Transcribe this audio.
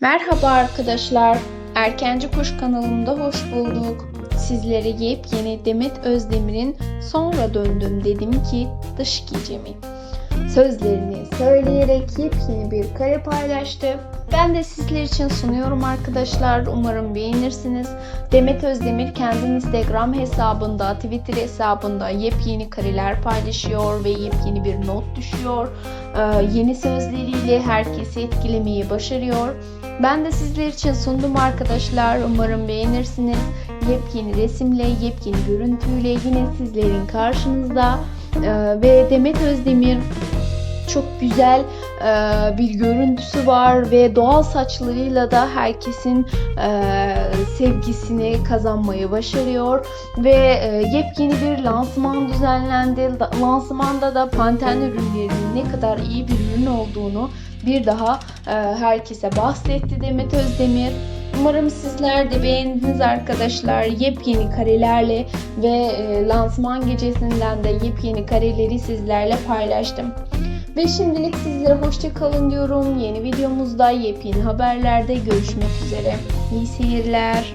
Merhaba arkadaşlar. Erkenci Kuş kanalımda hoş bulduk. Sizlere yepyeni Demet Özdemir'in Sonra Döndüm Dedim Ki Dış Gecemi sözlerini söyleyerek yepyeni bir kare paylaştı. Ben de sizler için sunuyorum arkadaşlar. Umarım beğenirsiniz. Demet Özdemir kendi Instagram hesabında, Twitter hesabında yepyeni kareler paylaşıyor ve yepyeni bir not düşüyor. Ee, yeni sözleriyle herkesi etkilemeyi başarıyor. Ben de sizler için sundum arkadaşlar. Umarım beğenirsiniz. Yepyeni resimle, yepyeni görüntüyle yine sizlerin karşınızda. Ee, ve Demet Özdemir çok güzel e, bir görüntüsü var ve doğal saçlarıyla da herkesin e, sevgisini kazanmayı başarıyor ve e, yepyeni bir lansman düzenlendi. La- Lansmanda da Panten ürünlerinin ne kadar iyi bir ürün olduğunu bir daha herkese bahsetti Demet Özdemir. Umarım sizler de beğendiniz arkadaşlar. Yepyeni karelerle ve e, lansman gecesinden de yepyeni kareleri sizlerle paylaştım. Ve şimdilik sizlere hoşça kalın diyorum. Yeni videomuzda yepyeni haberlerde görüşmek üzere. İyi seyirler.